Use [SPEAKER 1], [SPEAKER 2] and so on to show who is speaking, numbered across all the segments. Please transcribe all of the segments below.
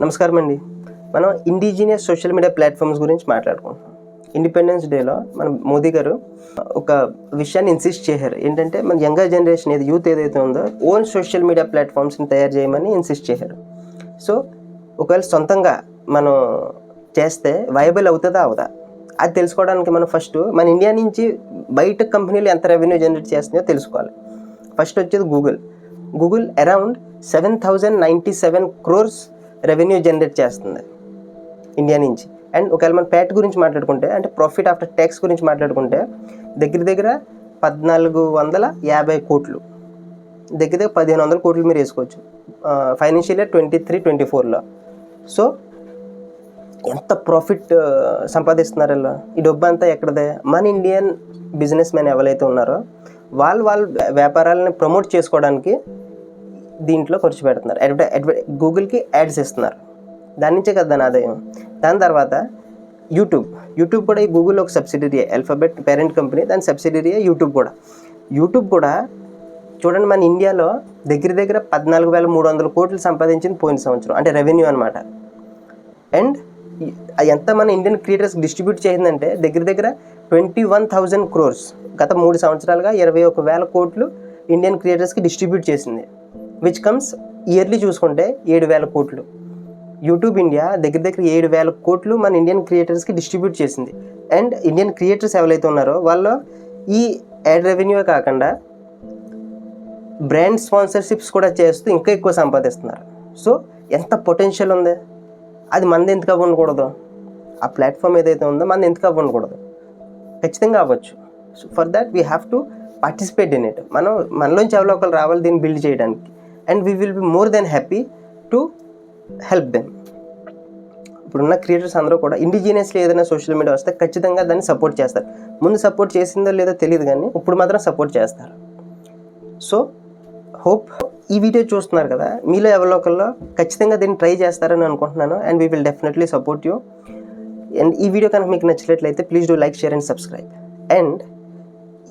[SPEAKER 1] నమస్కారం అండి మనం ఇండిజినియస్ సోషల్ మీడియా ప్లాట్ఫామ్స్ గురించి మాట్లాడుకుంటున్నాం. ఇండిపెండెన్స్ డేలో మన మోదీ గారు ఒక విషయాన్ని ఇన్సిస్ట్ చేశారు. ఏంటంటే మన యంగర్ జనరేషన్ ఏది యూత్ ఏదైతే ఉందో ఓన్ సోషల్ మీడియా ప్లాట్ఫామ్స్ని తయారు చేయమని ఇన్సిస్ట్ చేశారు. సో ఒకవేళ సొంతంగా మనం చేస్తే వైబుల్ అవుతుందా? అవుదా? అది తెలుసుకోవడానికి మనం ఫస్ట్ మన ఇండియా నుంచి బయట కంపెనీలు ఎంత రెవెన్యూ జనరేట్ చేస్తున్నాయో తెలుసుకోవాలి. ఫస్ట్ వచ్చేది Google Google around seven thousand ninety seven crores revenue generate చేస్తుంది ఇండియా నుంచి. అండ్ ఒకవేళ మన ప్యాట్ గురించి మాట్లాడుకుంటే అంటే ప్రాఫిట్ ఆఫ్టర్ ట్యాక్స్ గురించి మాట్లాడుకుంటే దగ్గర దగ్గర పద్నాలుగు వందల యాభై కోట్లు దగ్గర దగ్గర పదిహేను వందల కోట్లు మీరు వేసుకోవచ్చు. Financial year twenty three twenty ఫోర్లో సో ఎంత ప్రాఫిట్ సంపాదిస్తున్నారు వీళ్ళు? ఈ డబ్బు అంతా ఎక్కడదే? మన ఇండియన్ బిజినెస్ మెన్ ఎవరైతే ఉన్నారో వాళ్ళు వాళ్ళ వ్యాపారాలని ప్రమోట్ చేసుకోవడానికి దీంట్లో ఖర్చు పెడుతున్నారు అడ్వర్టై అడ్వర్ గూగుల్కి యాడ్స్ ఇస్తున్నారు. దాని నుంచే కదా దాని ఆదాయం. దాని తర్వాత యూట్యూబ్ యూట్యూబ్ కూడా ఈ గూగుల్ ఒక సబ్సిడరీ అల్ఫాబెట్ పేరెంట్ కంపెనీ దాని సబ్సిడరీ యూట్యూబ్ కూడా. యూట్యూబ్ కూడా చూడండి మన ఇండియాలో దగ్గర దగ్గర పద్నాలుగు వేల మూడు వందల కోట్లు సంపాదించింది పోయిన సంవత్సరం. అంటే రెవెన్యూ అనమాట అండ్ ఎంత మన ఇండియన్ క్రియేటర్స్ డిస్ట్రిబ్యూట్ చేసిందంటే దగ్గర దగ్గర ట్వంటీ వన్ థౌజండ్ క్రోర్స్ గత మూడు సంవత్సరాలుగా ఇరవై ఒక వేల కోట్లు ఇండియన్ క్రియేటర్స్కి డిస్ట్రిబ్యూట్ చేసింది. విచ్ కమ్స్ ఇయర్లీ చూసుకుంటే ఏడు వేల కోట్లు. యూట్యూబ్ ఇండియా దగ్గర దగ్గర ఏడు వేల కోట్లు మన ఇండియన్ క్రియేటర్స్కి డిస్ట్రిబ్యూట్ చేసింది. అండ్ ఇండియన్ క్రియేటర్స్ ఎవరైతే ఉన్నారో వాళ్ళు ఈ యాడ్ రెవెన్యూ కాకుండా బ్రాండ్ స్పాన్సర్షిప్స్ కూడా చేస్తూ ఇంకా ఎక్కువ సంపాదిస్తున్నారు. సో ఎంత పొటెన్షియల్ ఉంది? అది మంది ఎందుకు అవ్వకూడదు? ఆ ప్లాట్ఫామ్ ఏదైతే ఉందో మంది ఎందుకు అవ్వకూడదు? ఖచ్చితంగా అవ్వచ్చు. So for that we have to participate in it మనం మనలోంచి ఎవరో ఒకరు రావాలి దీన్ని బిల్డ్ చేయడానికి. And we will be more than happy to help them ఇప్పుడున్న క్రియేటర్స్ అందరూ కూడా ఇండిజినియస్లీ ఏదైనా సోషల్ మీడియా వస్తే ఖచ్చితంగా దాన్ని సపోర్ట్ చేస్తారు. ముందు సపోర్ట్ చేసిందో లేదో తెలియదు కానీ ఇప్పుడు మాత్రం సపోర్ట్ చేస్తారు. సో హోప్ ఈ వీడియో చూస్తున్నారు కదా. మీలో ఎవరో ఖచ్చితంగా దీన్ని ట్రై చేస్తారని అనుకుంటున్నాను and we will definitely support you and ఈ వీడియో కనుక మీకు నచ్చినట్లయితే please do like share and subscribe and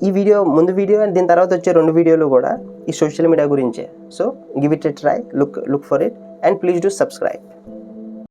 [SPEAKER 1] ఈ వీడియో ముందు వీడియో అండ్ దీని తర్వాత వచ్చే రెండు వీడియోలు కూడా ఈ సోషల్ మీడియా గురించే. So give it a try look look for it and please do subscribe.